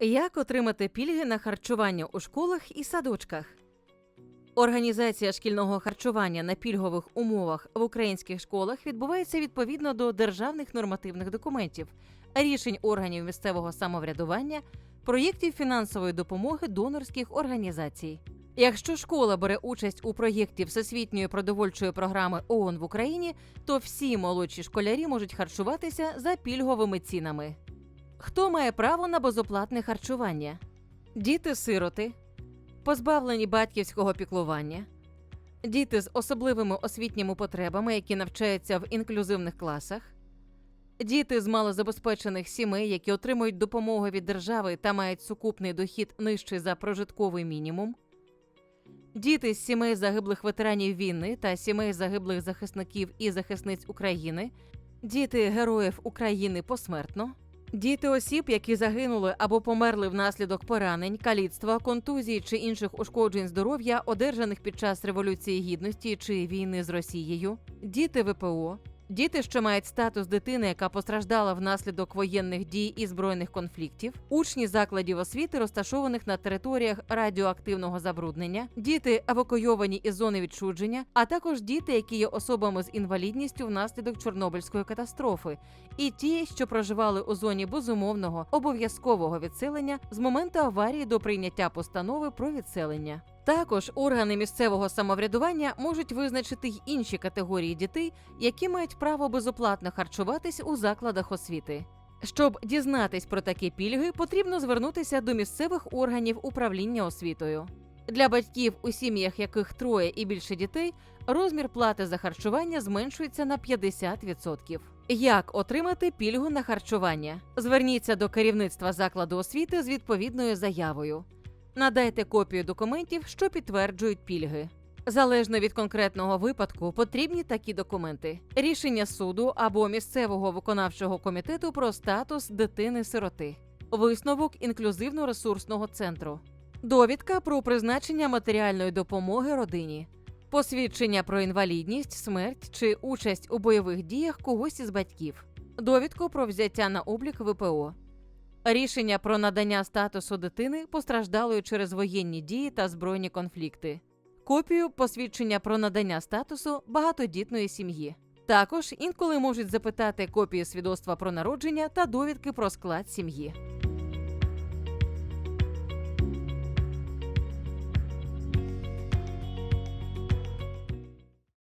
Як отримати пільги на харчування у школах і садочках? Організація шкільного харчування на пільгових умовах в українських школах відбувається відповідно до державних нормативних документів, рішень органів місцевого самоврядування, проєктів фінансової допомоги донорських організацій. Якщо школа бере участь у проєкті Всесвітньої продовольчої програми ООН в Україні, то всі молодші школярі можуть харчуватися за пільговими цінами. Хто має право на безоплатне харчування? Діти-сироти, позбавлені батьківського піклування, діти з особливими освітніми потребами, які навчаються в інклюзивних класах, діти з малозабезпечених сімей, які отримують допомогу від держави та мають сукупний дохід нижчий за прожитковий мінімум, діти з сімей загиблих ветеранів війни та сімей загиблих захисників і захисниць України, діти героїв України посмертно. Діти осіб, які загинули або померли внаслідок поранень, каліцтва, контузії чи інших ушкоджень здоров'я, одержаних під час революції гідності чи війни з Росією, діти ВПО, діти, що мають статус дитини, яка постраждала внаслідок воєнних дій і збройних конфліктів, учні закладів освіти, розташованих на територіях радіоактивного забруднення, діти евакуйовані із зони відчудження, а також діти, які є особами з інвалідністю внаслідок Чорнобильської катастрофи, і ті, що проживали у зоні безумовного обов'язкового відселення з моменту аварії до прийняття постанови про відселення. Також органи місцевого самоврядування можуть визначити й інші категорії дітей, які мають право безоплатно харчуватись у закладах освіти. Щоб дізнатись про такі пільги, потрібно звернутися до місцевих органів управління освітою. Для батьків, у сім'ях яких троє і більше дітей, розмір плати за харчування зменшується на 50%. Як отримати пільгу на харчування? Зверніться до керівництва закладу освіти з відповідною заявою. Надайте копію документів, що підтверджують пільги. Залежно від конкретного випадку, потрібні такі документи: рішення суду або місцевого виконавчого комітету про статус дитини-сироти, висновок інклюзивно-ресурсного центру, довідка про призначення матеріальної допомоги родині, посвідчення про інвалідність, смерть чи участь у бойових діях когось із батьків, довідку про взяття на облік ВПО. Рішення про надання статусу дитини постраждалої через воєнні дії та збройні конфлікти, копію посвідчення про надання статусу багатодітної сім'ї. Також інколи можуть запитати копії свідоцтва про народження та довідки про склад сім'ї.